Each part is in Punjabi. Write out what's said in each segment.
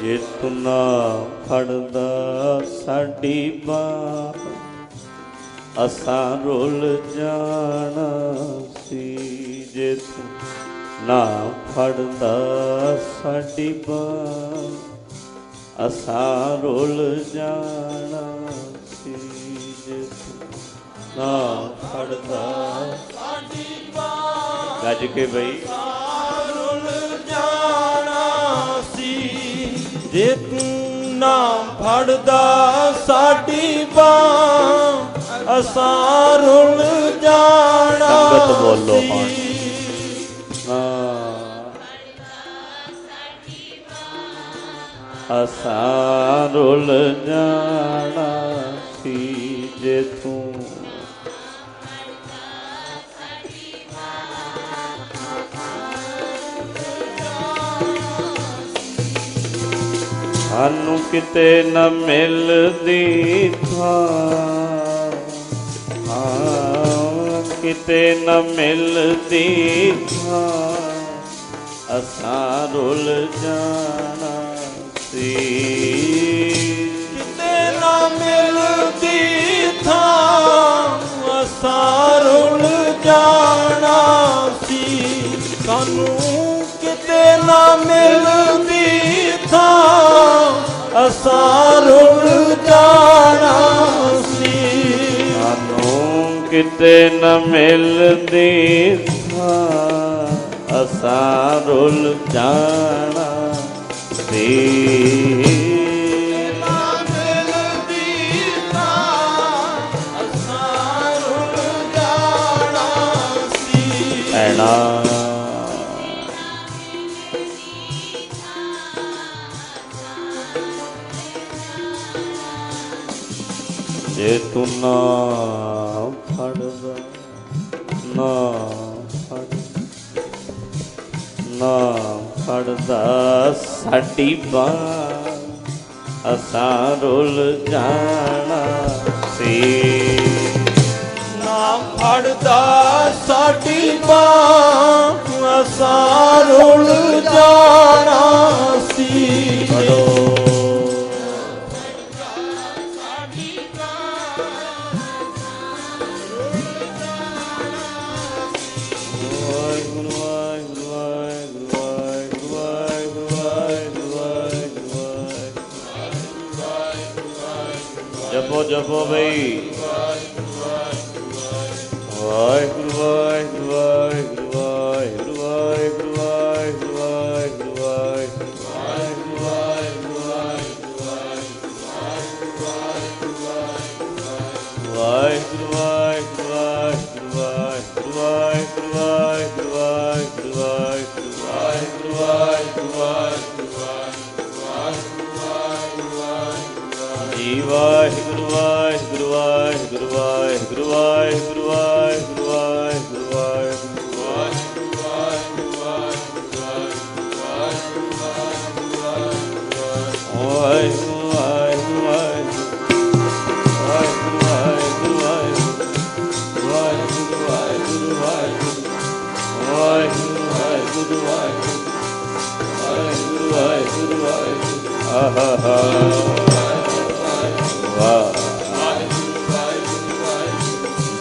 ਜੇ ਤੂੰ ਨਾ ਫੜਦਾ ਸਾਡੀ ਬਾਹ, ਅਸਾਂ ਰੁੱਲ ਜਾਣਾ ਸੀ। ਜੇ ਤੂੰ ਨਾ ਫੜਦਾ ਸਾਡੀ ਬਾਹ, ਅਸਾਂ ਰੁੱਲ ਜਾਣਾ ਸੀ। ਜੇ ਤੂੰ ਨਾ ਫੜਦਾ ਸਾਡੀ ਬਾਹ, ਗੱਜ ਕੇ ਬਈ। ਜੇ ਤੂੰ ਨਾ ਫੜਦਾ ਸਾਡੀ ਬਾਹ ਅਸਾਂ ਰੁੱਲ ਜਾਣਾ ਸੰਗਤ ਬੋਲੋ। ਹਾਂ ਅਸਾਂ ਰੁੱਲ ਜਾਣਾ ਸੀ ਜੇ ਤੂੰ ਸਾਨੂੰ ਕਿਤੇ ਨਾ ਮਿਲਦੀ ਥਾਂ। ਹਾਂ, ਕਿਤੇ ਨਾ ਮਿਲਦੀ ਥਾਂ। ਅਸਾਂ ਰੁੱਲ ਜਾਣਾ ਸੀ। ਕਿਤੇ ਨਾ ਮਿਲਦੀ ਥਾਂ, ਅਸਾਂ ਰੁੱਲ ਜਾਣਾ ਸੀ। ਸਾਨੂੰ ਕਿਤੇ ਨਾ ਮਿਲਦੀ ਥਾਂ। ਅਸਾਂ ਰੁੱਲ ਜਾਣਾ ਸੀ। ਸਾਨੂੰ ਕਿਤੇ ਨਾ ਮਿਲਦੀ ਥਾਂ ਅਸਾਂ ਰੁੱਲ ਜਾਣਾ ਸੀ। ਜੇ ਤੂੰ ਨਾ ਫੜਦਾ ਨਾ ਫੜ ਨਾ ਫੜਦਾ, ਸਾਡੀ ਬਾਹ ਅਸਾਂ ਰੁੱਲ ਜਾਣਾ ਸੀ। ਨਾ ਫੜਦਾ, ਸਾਡੀ ਬਾਹ ਅਸਾਂ ਰੁੱਲ ਜਾਣਾ ਸੀ। ਫੜੋ ਜਪੋ ਜਪੋ ਬਈ Waheguru Waheguru Waheguru Waheguru Waheguru Waheguru Waheguru Waheguru Waheguru Waheguru Guru Guru Guru Guru Guru Guru ha ha ha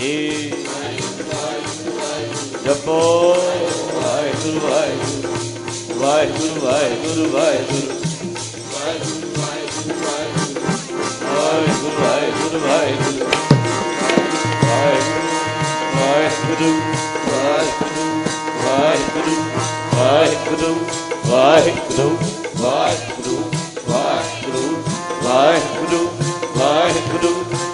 ਏ ਜਪੋ ਵਾਹਿਗੁਰੂ ਵਾਹਿਗੁਰੂ ਵਾਹਿਗੁਰੂ ਵਾਹਿਗੁਰੂ ਵਾਹਿਗੁਰੂ ਵਾਹਿਗੁਰੂ ਵਾਹਿਗੁਰੂ ਵਾਹਿਗੁਰੂ ਵਾਹਿਗੁਰੂ ਵਾਹਿਗੁਰੂ ਵਾਹਿਗੁਰੂ ਵਾਹਿਗੁਰੂ ਵਾਹਿਗੁਰੂ ਵਾਹਿਗੁਰੂ ਵਾਹਿਗੁਰੂ ਵਾਹਿਗੁਰੂ ਵਾਹਿਗੁਰੂ